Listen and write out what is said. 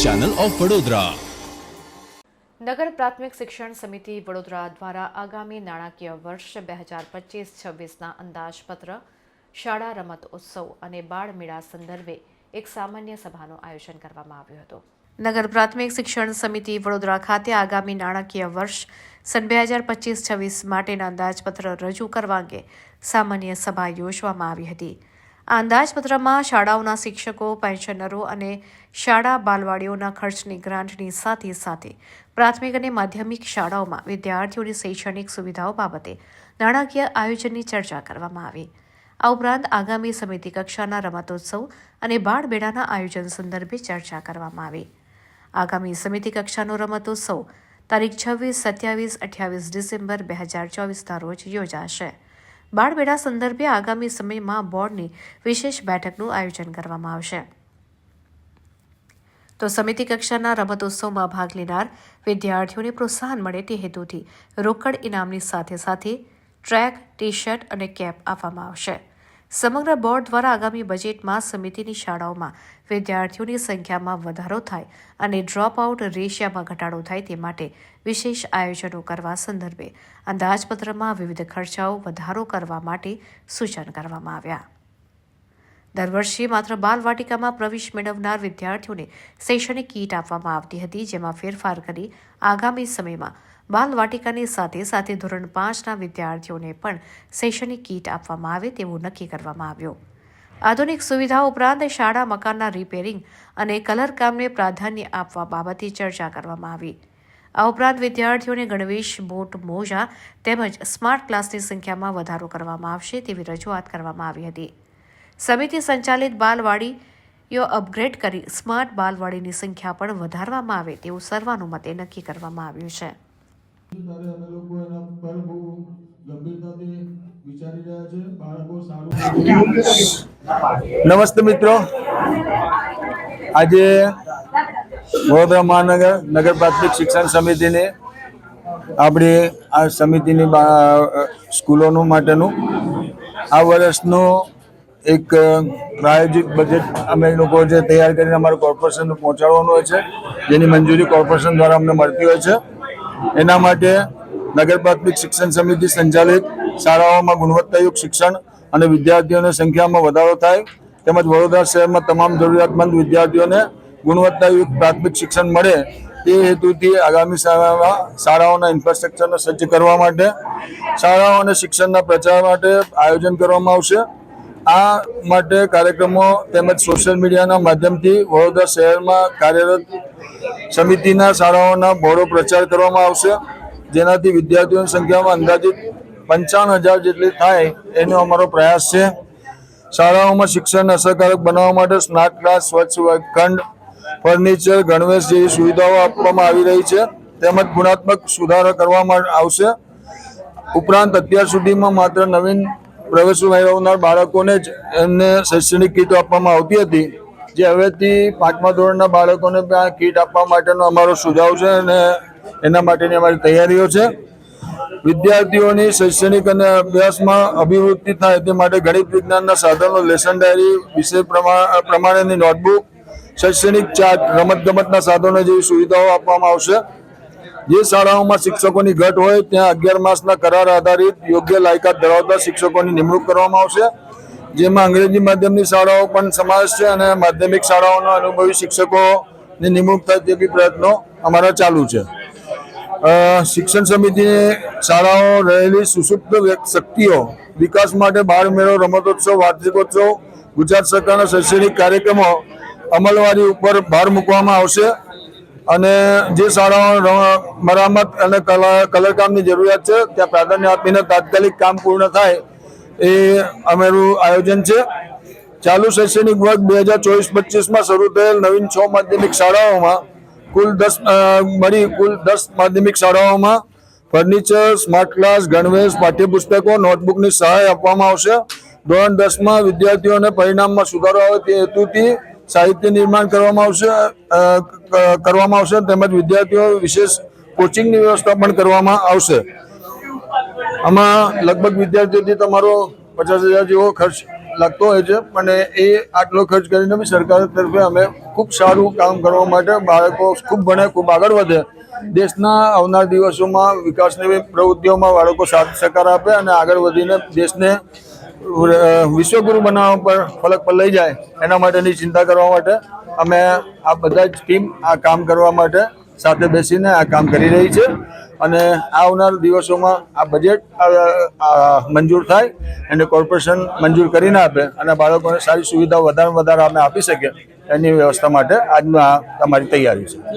Channel of Vadodara. નગર પ્રાથમિક શિક્ષણ સમિતિ વડોદરા દ્વારા આગામી નાણાકીય વર્ષ બે હજાર પચીસ છવ્વીસના અંદાજપત્ર, શાળા રમત ઉત્સવ અને બાળ મેળા સંદર્ભે એક સામાન્ય સભાનું આયોજન કરવામાં આવ્યું હતું. નગર પ્રાથમિક શિક્ષણ સમિતિ વડોદરા ખાતે આગામી નાણાકીય વર્ષ સન બે હજાર પચીસ છવ્વીસ માટેના અંદાજપત્ર રજૂ કરવા અંગે સામાન્ય સભા યોજવામાં આવી હતી. આ અંદાજપત્રમાં શાળાઓના શિક્ષકો, પેન્શનરો અને શાળા બાલવાડીઓના ખર્ચની ગ્રાન્ટની સાથે સાથે પ્રાથમિક અને માધ્યમિક શાળાઓમાં વિદ્યાર્થીઓની શૈક્ષણિક સુવિધાઓ બાબતે નાણાકીય આયોજનની ચર્ચા કરવામાં આવી. આ ઉપરાંત આગામી સમિતિ કક્ષાના રમતોત્સવ અને બાળમેળાના આયોજન સંદર્ભે ચર્ચા કરવામાં આવી. આગામી સમિતિ કક્ષાનો રમતોત્સવ તારીખ છવ્વીસ, સત્યાવીસ, અઠ્યાવીસ ડિસેમ્બર બે હજાર ચોવીસના રોજ યોજાશે. બાળમેળા સંદર્ભે આગામી સમયમાં બોર્ડની વિશેષ બેઠકનું આયોજન કરવામાં આવશે. તો સમિતિ કક્ષાના રમતોત્સવમાં ભાગ લેનાર વિદ્યાર્થીઓને પ્રોત્સાહન મળે તે હેતુથી રોકડ ઇનામની સાથે સાથે ટ્રેક ટી શર્ટ અને કેપ આપવામાં આવશે. સમગ્ર બોર્ડ દ્વારા આગામી બજેટમાં સમિતિની શાળાઓમાં વિદ્યાર્થીઓની સંખ્યામાં વધારો થાય અને ડ્રોપ આઉટ રેશિયામાં ઘટાડો થાય તે માટે વિશેષ આયોજનો કરવા સંદર્ભે અંદાજપત્રમાં વિવિધ ખર્ચાઓ વધારો કરવા માટે સૂચન કરવામાં આવ્યા. દર વર્ષે માત્ર બાલવાટિકામાં પ્રવેશ મેળવનાર વિદ્યાર્થીઓને શૈક્ષણિક કીટ આપવામાં આવતી હતી, જેમાં ફેરફાર કરી આગામી સમયમાં બાલવાટિકાની સાથે સાથે ધોરણ પાંચના વિદ્યાર્થીઓને પણ શૈક્ષણિક કીટ આપવામાં આવે તેવું નક્કી કરવામાં આવ્યું. આધુનિક સુવિધા ઉપરાંત શાળા મકાનના રિપેરિંગ અને કલરકામને પ્રાધાન્ય આપવા બાબતે ચર્ચા કરવામાં આવી. આ ઉપરાંત વિદ્યાર્થીઓને ગણવેશ, બોટ, મોજા તેમજ સ્માર્ટ ક્લાસની સંખ્યામાં વધારો કરવામાં આવશે તેવી રજૂઆત કરવામાં આવી હતી. સમિતિ સંચાલિત બાલવાડીઓ અપગ્રેડ કરી સ્માર્ટ બાલવાડીની સંખ્યા પણ વધારવામાં આવે તેવું સર્વાનુમતે નક્કી કરવામાં આવ્યું છે. ત્યારે અમે લોકો એના પર બહુ ગંભીરતાથી વિચારી રહ્યા છે. બાળકો સારું નમસ્તે મિત્રો. આજે વડોદરા મહાનગર, નગર પ્રાથમિક શિક્ષણ સમિતિની આપણી આ સમિતિની સ્કૂલોનું માટેનું આ વર્ષનું એક પ્રાયોજિત બજેટ અમે લોકો જે તૈયાર કરીને અમારું કોર્પોરેશન પહોંચાડવાનું હોય છે, જેની મંજૂરી કોર્પોરેશન દ્વારા અમને મળતી હોય છે. એના માટે નગર પ્રાથમિક શિક્ષણ સમિતિ સંચાલિત શાળાઓમાં ગુણવત્તાયુક્ત શિક્ષણ અને વિદ્યાર્થીઓની સંખ્યામાં વધારો થાય તેમજ વડોદરા શહેરમાં તમામ જરૂરિયાતમંદ વિદ્યાર્થીઓને ગુણવત્તાયુક્ત પ્રાથમિક શિક્ષણ મળે તે હેતુથી આગામી શાળામાં શાળાઓના ઇન્ફ્રાસ્ટ્રક્ચરને સજ્જ કરવા માટે શાળાઓ અને શિક્ષણના પ્રચાર માટે આયોજન કરવામાં આવશે. આ માટે કાર્યક્રમો તેમજ સોશિયલ મીડિયાના માધ્યમથી વડોદરા શહેરમાં કાર્યરત સમિતિના શાળાઓના બોર્ડો પ્રચાર કરવામાં આવશે. જેનાથી વિદ્યાર્થીઓની સંખ્યામાં અંદાજિત પંચાવન હજાર જેટલી થાય એનો અમારો પ્રયાસ છે. શાળાઓમાં શિક્ષણ અસરકારક બનાવવા માટે સ્માર્ટ ક્લાસ, સ્વચ્છ વર્ગખંડ, ફર્નિચર, ગણવેશ જેવી સુવિધાઓ આપવામાં આવી રહી છે. તેમજ ગુણાત્મક સુધારો કરવામાં આવશે. ઉપરાંત અત્યાર સુધીમાં માત્ર નવીન પ્રવેશ મેળવનાર બાળકોને જ એમને શૈક્ષણિક કીટો આપવામાં આવતી હતી. જે હવેથી પાંચમા ધોરણના બાળકોને આ કીટ આપવા માટેનો અમારો સુઝાવ છે અને એના માટેની અમારી તૈયારીઓ છે. વિદ્યાર્થીઓની શૈક્ષણિક અને અભ્યાસમાં અભિવૃદ્ધિ થાય તે માટે ગણિત વિજ્ઞાનના સાધનો લેસન ડાયરી વિષય પ્રમા- પ્રમાણેની નોટબુક શૈક્ષણિક ચાર્ટ, રમતગમતના સાધનો જેવી સુવિધાઓ આપવામાં આવશે. જે શાળાઓમાં શિક્ષકોની ઘટ હોય, ત્યાં અગિયાર માસના કરાર આધારિત યોગ્ય લાયકાત ધરાવતા શિક્ષકોની નિમણૂક કરવામાં આવશે. જેમાં અંગ્રેજી માધ્યમની શાળાઓ પણ સમાવેશ છે અને માધ્યમિક શાળાઓના અનુભવી શિક્ષકોની નિમણૂક થાય તે બી પ્રયત્નો અમારા ચાલુ છે. શિક્ષણ સમિતિની શાળાઓ રહેલી સુસુપ્ત શક્તિઓ વિકાસ માટે બાળ મેળો, રમતોત્સવ, વાર્ષિકોત્સવ, ગુજરાત સરકારના શૈક્ષણિક કાર્યક્રમો અમલવારી ઉપર ભાર મૂકવામાં આવશે. અને જે શાળાઓ મરામત અને કલા, કલરકામની જરૂરિયાત છે, ત્યાં પ્રાધાન્ય આપીને તાત્કાલિક કામ પૂર્ણ થાય એ અમારું આયોજન છે. ચાલુ શૈક્ષણિક વર્ગ બે હજાર ચોવીસ પચીસમાં શરૂ થયેલ નવીન છ માધ્યમિક શાળાઓમાં કુલ દસ મળી કુલ દસ માધ્યમિક શાળાઓમાં ફર્નિચર, સ્માર્ટ ક્લાસ, ગણવેશ, પાઠ્યપુસ્તકો, નોટબુકની સહાય આપવામાં આવશે. ધોરણ દસમાં વિદ્યાર્થીઓને પરિણામમાં સુધારો આવે તે હેતુથી સાહિત્ય નિર્માણ કરવામાં આવશે. કરવામાં આવશે તેમજ વિદ્યાર્થીઓ વિશેષ કોચિંગની વ્યવસ્થા પણ કરવામાં આવશે. આમાં લગભગ વિદ્યાર્થીઓથી તમારો પચાસ હજાર જેવો ખર્ચ લાગતો હોય છે, પણ એ આટલો ખર્ચ કરીને બી સરકાર તરફે અમે ખૂબ સારું કામ કરવા માટે બાળકો ખૂબ ભણે, ખૂબ આગળ વધે. દેશના આવનાર દિવસોમાં વિકાસની પ્રવૃત્તિઓમાં બાળકો સાથ સહકાર આપે અને આગળ વધીને દેશને વિશ્વગુરુ બનાવવા પર ફલક પર લઈ જાય, એના માટેની ચિંતા કરવા માટે અમે આ બધા જ ટીમ આ કામ કરવા માટે સાથે બેસીને આ કામ કરી રહી છે. અને આવનાર દિવસોમાં આ બજેટ મંજૂર થાય, એને કોર્પોરેશન મંજૂર કરીને આપે અને બાળકોને સારી સુવિધાઓ વધારે વધારે અમે આપી શકીએ, એની વ્યવસ્થા માટે આજનું આ તમારી તૈયારી છે.